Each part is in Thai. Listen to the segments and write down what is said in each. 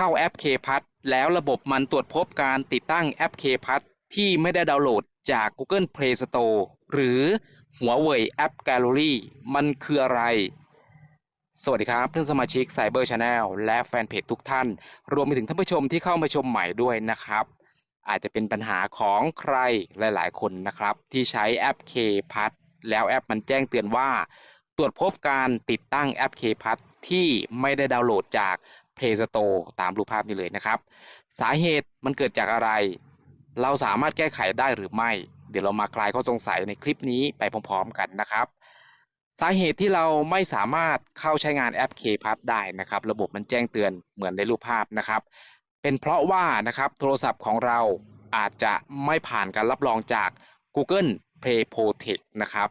เข้าแอป k p a s แล้วระบบมันตรวจพบการติดตั้งแอป k p a s ที่ไม่ได้ดาวน์โหลดจาก Google Play Store หรือหัวเว่ยแอป Gallery มันคืออะไร สวัสดีครับเพื่อนสมาชิก Cyber Channel และแฟนเพจทุกท่าน รวมไปถึงท่านผู้ชมที่เข้ามาชมใหม่ด้วยนะครับ อาจจะเป็นปัญหาของใครหลายๆ คนนะครับ ที่ใช้แอป k p a s แล้วแอปมันแจ้งเตือนว่า ตรวจพบการติดตั้งแอป k p a s ที่ไม่ได้ดาวน์โหลดจาก Play Store ตามรูปภาพนี้เลยนะครับ สาเหตุมันเกิดจากอะไร เราสามารถแก้ไขได้หรือไม่ เดี๋ยวเรามาคลายข้อสงสัยในคลิปนี้ไปพร้อมๆกันนะครับ สาเหตุที่เราไม่สามารถเข้าใช้งานแอป k p a s ได้นะครับ ระบบมันแจ้งเตือนเหมือนในรูปภาพนะครับ เป็นเพราะว่านะครับโทรศัพท์ของเราอาจจะไม่ผ่านการรับรองจาก Google Play Protect นะครับ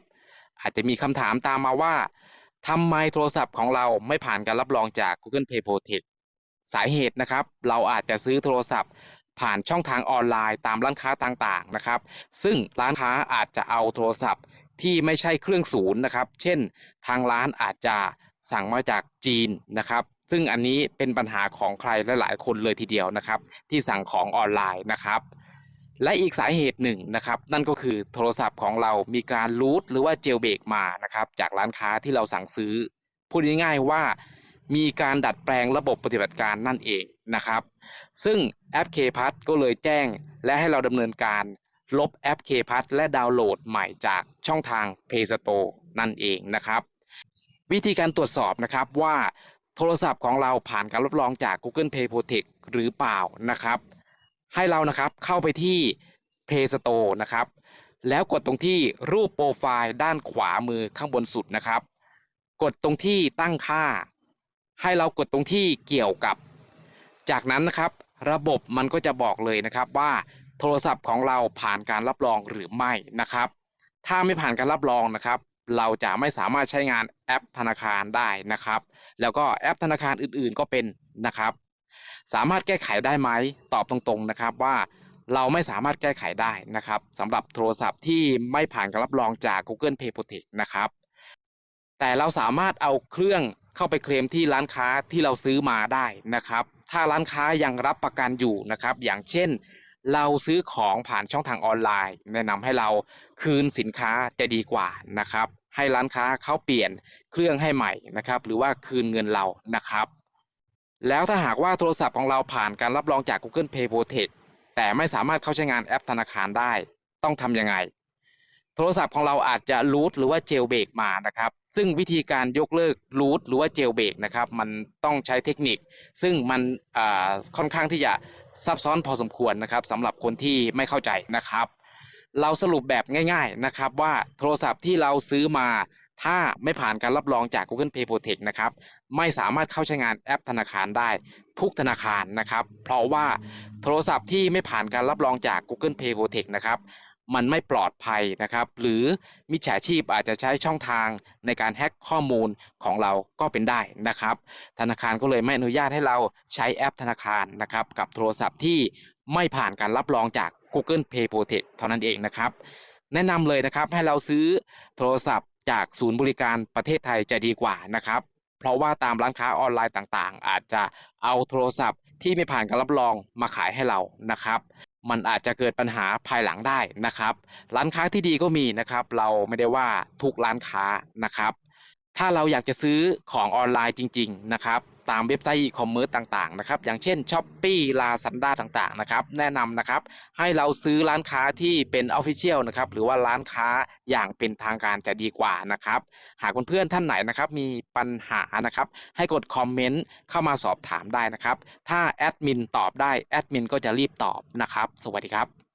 อาจจะมีคำถามตามมาว่าทำไมโทรศัพท์ของเราไม่ผ่านการรับรองจาก Google Play Protect สาเหตุนะครับ เราอาจจะซื้อโทรศัพท์ ผ่านช่องทางออนไลน์ตามร้านค้าต่างๆนะครับ ซึ่งร้านค้าอาจจะเอาโทรศัพท์ที่ไม่ใช่เครื่องศูนย์นะครับ เช่น ทางร้านอาจจะสั่งมาจากจีนนะครับ ซึ่งอันนี้เป็นปัญหาของใครหลายๆคนเลยทีเดียวนะครับ ที่สั่งของออนไลน์นะครับ และอีกสาเหตุหนึ่งนะครับ นั่นก็คือโทรศัพท์ของเรามีการรูทหรือว่าเจลเบรกมานะครับ จากร้านค้าที่เราสั่งซื้อพูดง่ายๆว่า มีการดัดแปลงระบบปฏิบัติการนั่นเองนะครับ ซึ่งแอป k p a s ก็เลยแจ้งและให้เราดำเนินการลบแอป k p a s และดาวน์โหลดใหม่จากช่องทาง Play Store นั่นเองนะครับ วิธีการตรวจสอบนะครับว่าโทรศัพท์ของเราผ่านการรับรองจาก Google Play Protect หรือเปล่านะครับ ให้เรานะครับเข้าไปที่ Play Store นะครับ แล้วกดตรงที่รูปโปรไฟล์ด้านขวามือข้างบนสุดนะครับ กดตรงที่ตั้งค่า ให้เรากดตรงที่เกี่ยวกับ จากนั้นนะครับ ระบบมันก็จะบอกเลยนะครับว่าโทรศัพท์ของเราผ่านการรับรองหรือไม่นะครับ ถ้าไม่ผ่านการรับรองนะครับ เราจะไม่สามารถใช้งานแอปธนาคารได้นะครับ แล้วก็แอปธนาคารอื่นๆก็เป็นนะครับ สามารถแก้ไขได้ไหมตอบตรงๆนะครับว่าเราไม่สามารถแก้ไขได้นะครับสำหรับโทรศัพท์ที่ไม่ผ่านการรับรองจาก Google Play Protect นะครับ แต่เราสามารถเอาเครื่อง เข้าไปเคลมที่ร้านค้าที่เราซื้อมาได้นะครับ ถ้าร้านค้ายังรับประกันอยู่นะครับ อย่างเช่น เราซื้อของผ่านช่องทางออนไลน์ แนะนำให้เราคืนสินค้าจะดีกว่านะครับ ให้ร้านค้าเขาเปลี่ยนเครื่องให้ใหม่นะครับ หรือว่าคืนเงินเรานะครับ แล้วถ้าหากว่าโทรศัพท์ของเราผ่านการรับรองจาก Google Pay Protect แต่ไม่สามารถเข้าใช้งานแอปธนาคารได้ ต้องทำยังไง โทรศัพท์ของเราอาจจะรูทหรือว่าเจลเบรกมานะครับ ซึ่งวิธีการยกเลิกรูทหรือว่าเจลเบรกนะครับมันต้องใช้เทคนิค ซึ่งมันค่อนข้างที่จะซับซ้อนพอสมควรนะครับสำหรับคนที่ไม่เข้าใจนะครับ เราสรุปแบบง่ายๆนะครับว่าโทรศัพท์ที่เราซื้อมาถ้าไม่ผ่านการรับรองจาก Google Pay Protect นะครับ ไม่สามารถเข้าใช้งานแอปธนาคารได้ทุกธนาคารนะครับ เพราะว่าโทรศัพท์ที่ไม่ผ่านการรับรองจาก Google Pay Protect นะครับ มันไม่ปลอดภัยนะครับ หรือมิจฉาชีพอาจจะใช้ช่องทางในการแฮ็กข้อมูลของเราก็เป็นได้นะครับ ธนาคารก็เลยไม่อนุญาตให้เราใช้แอปธนาคารนะครับ กับโทรศัพท์ที่ไม่ผ่านการรับรองจาก Google Play Protect เท่านั้นเองนะครับ แนะนำเลยนะครับให้เราซื้อโทรศัพท์จากศูนย์บริการประเทศไทยจะดีกว่านะครับ เพราะว่าตามร้านค้าออนไลน์ต่างๆ อาจจะเอาโทรศัพท์ที่ไม่ผ่านการรับรองมาขายให้เรานะครับ มันอาจจะเกิดปัญหาภายหลังได้นะครับ ร้านค้าที่ดีก็มีนะครับ เราไม่ได้ว่าทุกร้านค้านะครับ ถ้าเราอยากจะซื้อของออนไลน์จริง ๆ นะครับ ตามเว็บไซต์อีคอมเมิร์ซต่างๆนะครับ อย่างเช่น s h อ p e e Lazada ต่างๆนะครับ แนะนำนะครับ ให้เราซื้อร้านค้าที่เป็น Official นะครับ หรือว่าร้านค้าอย่างเป็นทางการจะดีกว่านะครับ หากเพื่อนๆท่านไหนนะครับมีปัญหานะครับ ให้กดคอมเมนต์เข้ามาสอบถามได้นะครับ ถ้าแอดมินตอบได้แอดมินก็จะรีบตอบนะครับ สวัสดีครับ